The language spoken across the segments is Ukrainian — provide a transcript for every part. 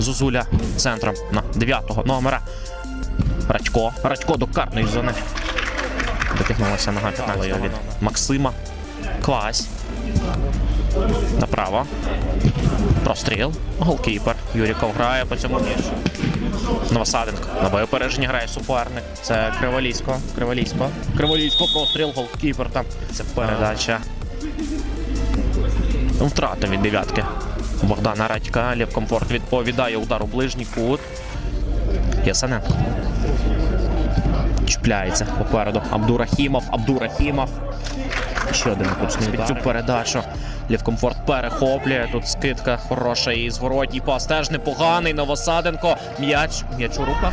Зузуля центром на 9-го номера. Радько. Радько до карної зони. Дотягнулася нога 15 від Максима. Квась. Направо. Простріл. Голкіпер. Юріков грає по цьому м'ячу. Новосаденко. На боєпереження грає суперник. Це Криволісько. Криволісько. Криволісько, простріл, голкіпер там. Це передача. Втрата від дев'ятки. Богдана Радька. Лєв комфорт відповідає удар у ближній кут. Ясененко. Чіпляється попереду. Абдурахімов. Абдурахімов. Ще один точний удар. Цю передачу. Лівкомфорт перехоплює. Тут скидка хороша і зворотній пас теж непоганий. Новосаденко. М'яч. М'яч у руках.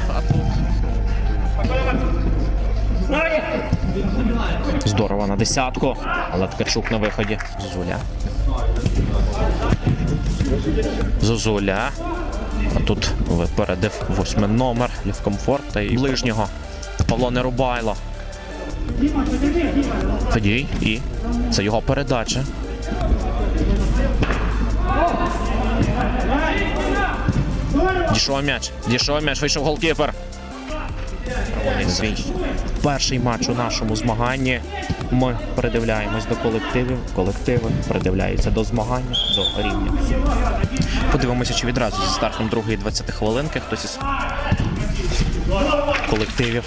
Здорово на десятку. Але Ткачук на виході. Зозуля. Зозуля. А тут випередив восьмий номер Лівкомфорта і ближнього. Павло Нерубайло. Федій і це його передача. Дійшов м'яч. Дійшов м'яч, вийшов голкіпер. Перший матч у нашому змаганні. Ми передивляємось до колективів. Колективи придивляються до змагання, до рівня. Подивимося, чи відразу зі стартом другої 20 хвилинки хтось із колективів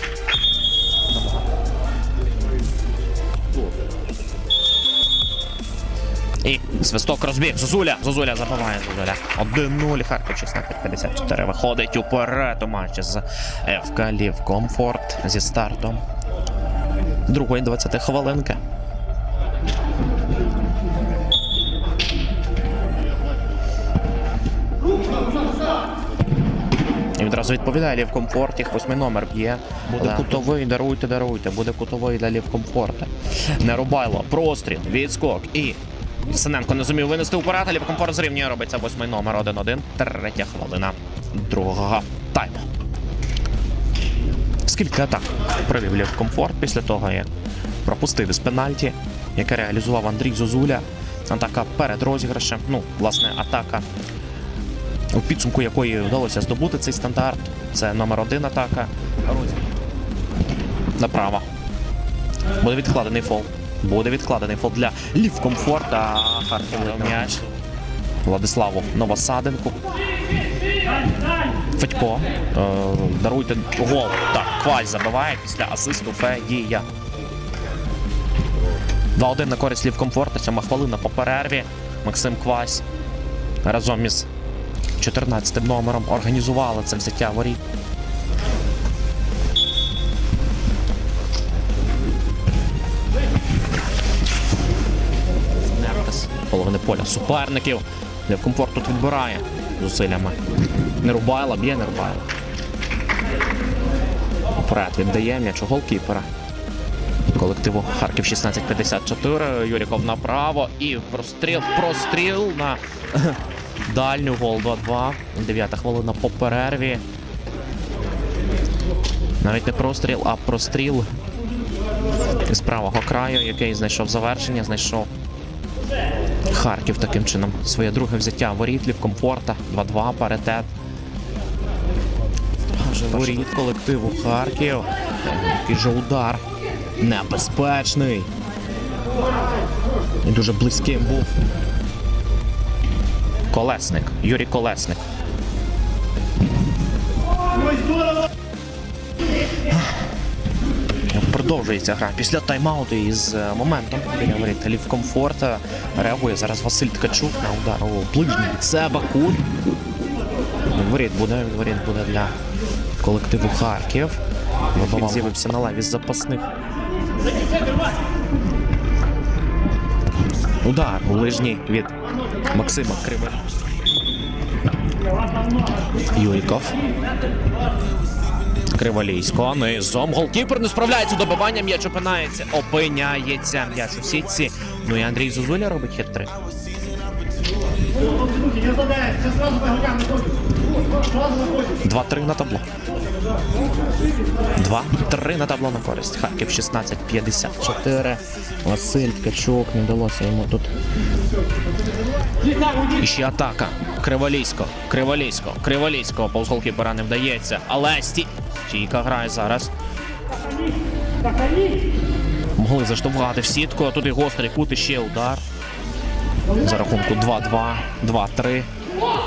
І свисток розбіг. Зозуля. Зозуля забиває Зозуля. 1-0. Харків 16-54. Виходить уперед у матчі з ФК Лів Комфорт зі стартом. Другої 20 хвилинки. І відразу відповідає Лів Комфорт, восьмий номер б'є. Буде кутовий, даруйте, даруйте. Буде кутовий для Лів Комфорта. Нерубайло, простріл, відскок і. Синенко не зумів винести уперед, а Лів Комфорт зрівнює робиться восьмий номер 1-1. Третя хвилина другого тайму. Скільки атак провів Комфорт після того, як пропустив із пенальті, яке реалізував Андрій Зозуля. Атака перед розіграшем. Ну, власне, атака у підсумку якої вдалося здобути цей стандарт. Це номер один атака. Направо. Буде відкладений фол. Буде відкладений фол для Лівкомфорта. Харків м'яч. Владиславу Новосаденку. Федько. Е, даруйте гол. Так, Кваль забиває після асисту Федія. 2-1 на користь Лівкомфорта. Сьома хвилина по перерві. Максим Квась разом із 14 номером організували це взяття воріт. Половини поля суперників. Левкомфорт тут відбирає зусиллями. Не рубайла, б'є, не рубайла. Вперед віддає м'яч у голкіпера. Колективу Харків 1654. Юріков направо. І простріл, простріл на дальню гол 2-2. Дев'ята хвилина по перерві. Навіть не простріл, а простріл з правого краю, який знайшов завершення, знайшов Харків таким чином. Своє друге взяття ворітлів, комфорта. 2-2, паритет. Воріт колективу Харків. Який же удар. Небезпечний. І дуже близьким був. Колесник. Юрій Колесник. Продовжується гра після тайм-ауту із е, моментом біля воріт Лів комфорта. Реагує зараз Василь Ткачук на удар у ближній від себе кут. Воріт буде, воріт буде для колективу Харків. Він з'явився на лаві з запасних. Удар у ближній від Максима Криве. Юріков. Криволійсько. Низом. Голкіпер не справляється. Добивання. М'яч опинається. Опиняється. М'яч у сітці. Ну і Андрій Зозуля робить хет-трик. Два-три на табло. Два-три на табло на користь. Харків 16-54. Василь Ткачук. Не вдалося йому тут. І ще атака. Криволісько, Криволісько, Криволісько. Повз голкіпера не вдається. Але сті... Грає зараз. Могли заштовхати в сітку, а тут і гострий кут, і ще удар. За рахунку 2-2, 2-3.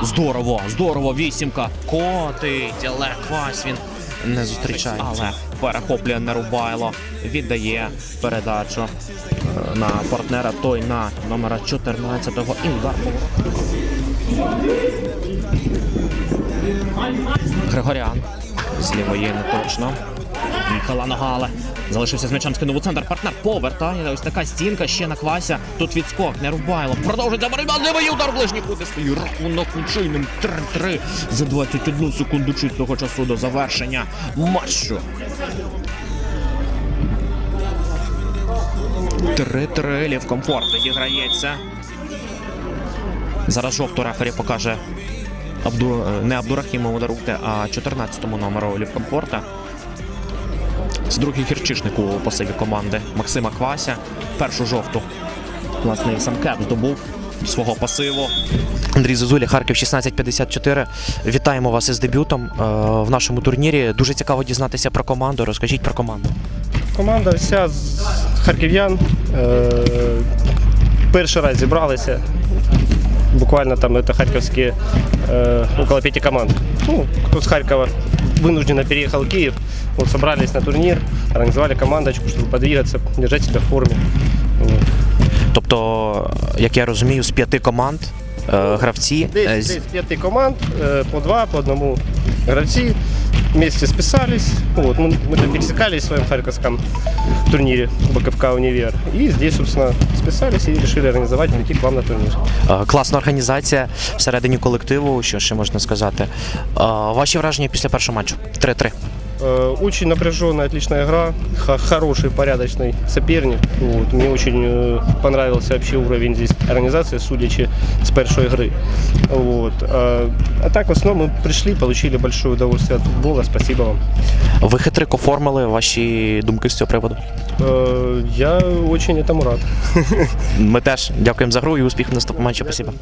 Здорово, здорово, вісімка. Котить, але Квась він не зустрічає. Але перехоплює Нерубайло, віддає передачу е, на партнера, той на номера 14-го. І удар. Григорян. З лівої не точно. Їхала нога, залишився з м'ячем, скинув у центр. Партнер повертає. Ось така стінка ще на квася. Тут відскок, не рубайло. Продовжується боротьба. Лівий удар ближній кути свій рахунок нічийним 3-3 за 21 секунду чистого часу до завершення матчу. 3-3 Лів комфорт відіграється. Зараз жовту рефері покаже Абду... не Абдурахімову даруйте, а 14-му номеру Лівкомфорта. Другий гірчишник у пасиві команди Максима Квася. Першу жовту. Власне, і сам Кеп здобув свого пасиву. Андрій Зозуля, Харків 1654. Вітаємо вас із дебютом е, в нашому турнірі. Дуже цікаво дізнатися про команду. Розкажіть про команду. Команда вся з харків'ян. Е, перший раз зібралися. Буквально там це харківські е, около пяти команд. Ну, кто с Харькова вынужденно переехал в Киев. Вот собрались на турнир, организовали командочку, чтобы подвигаться, держать себя в форме. Вот. Тобто, як я розумію, з п'яти команд е, гравці. е, Десь, з- десь п'яти команд, е, по два, по одному гравці. Вместе списались. Вот, мы, мы там пересекались в своем харьковском турнире БКФК «Универ». И здесь, собственно, списались и решили организовать, прийти к вам на турнир. Класна організація всередині колективу. Що ще можна сказати? Ваші враження після першого матчу? 3-3. Э, Очень напряженная, отличная игра, х- хороший, порядочный соперник. Вот. Мне очень э, понравился вообще уровень здесь организации, судячи с первой игры. Вот. А, а так, в основном, мы пришли, получили большое удовольствие от футбола. Спасибо вам. Ви хитрик оформили ваші думки з цього приводу. Э, Я очень этому рад. Ми теж дякуємо за гру і успіхів в наступному матчі. Спасибо.